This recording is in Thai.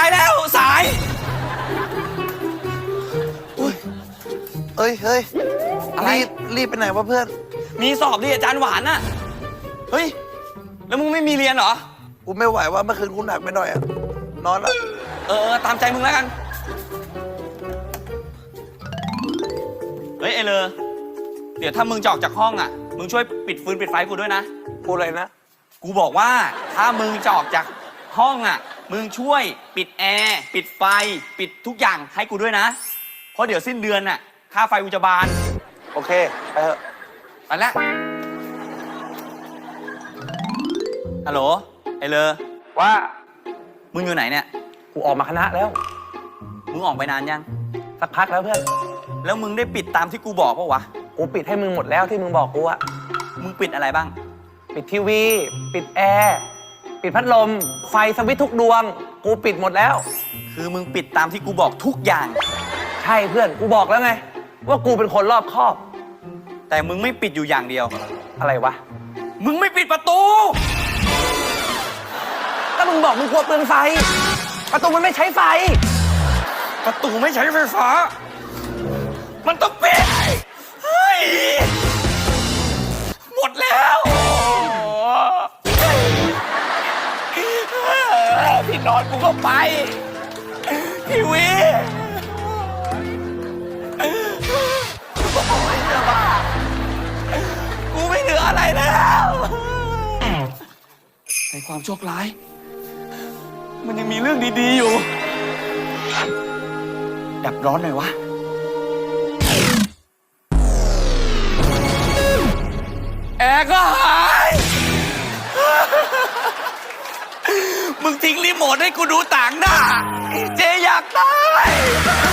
ายแล้วสายเอ้ยเฮ้ยอะไร รีบรีบไปไหนวะเพื่อน มีสอบดิอาจารย์หวานน่ะ เฮ้ย แล้วมึงไม่มีเรียนเหรอ กูไม่ไหวว่าเมื่อคืนกูหนักไปหน่อยอะนอนละเออเออตามใจมึงแล้วกัน เฮ้ยไอเลอเดี๋ยวถ้ามึงจะออกจากห้องอะ มึงช่วยปิดฟืนปิดไฟกูด้วยนะ กูอะไรนะ กูบอกว่าถ้ามึงจะออกจากห้องอะ มึงช่วยปิดแอร์ปิดไฟ ปิดทุกอย่างให้กูด้วยนะ เพราะเดี๋ยวสิ้นเดือนน่ะค่าไฟกูจะบานโอเคไปเถอะไปแล้วฮัลโหลไอเลอว่ามึงอยู่ไหนเนี่ย กูออกมาคณะแล้ว มึงออกไปนานยัง สักพักแล้วเพื่อน แล้วมึงได้ปิดตามที่กูบอกปะวะ กูปิดให้มึงหมดแล้วที่มึงบอกกูอะมึงปิดอะไรบ้าง ปิดทีวี ปิดแอร์ ปิดพัดลม ไฟสวิตช์ทุกดวง กูปิดหมดแล้ว คือมึงปิดตามที่กูบอกทุกอย่าง ใช่เพื่อน กูบอกแล้วไง ว่ากูเป็นคนรอบคอบ แต่มึงไม่ปิดอยู่อย่างเดียว อะไรวะ มึงไม่ปิดประตู ก็มึงบอกมึงกลัวเปลืองไฟ ประตูมันไม่ใช้ไฟ ประตูไม่ใช้ไฟฟ้า มันต้องปิดเฮ้ย นอนกูก็ไปทีวีกูไม่เหลืออะไรแล้วในความโชคร้าย มันยังมีเรื่องดีๆอยู่ ดับร้อนหน่อยวะ แอร์ก็หา ให้กูดูต่างหน้า เจอยากตาย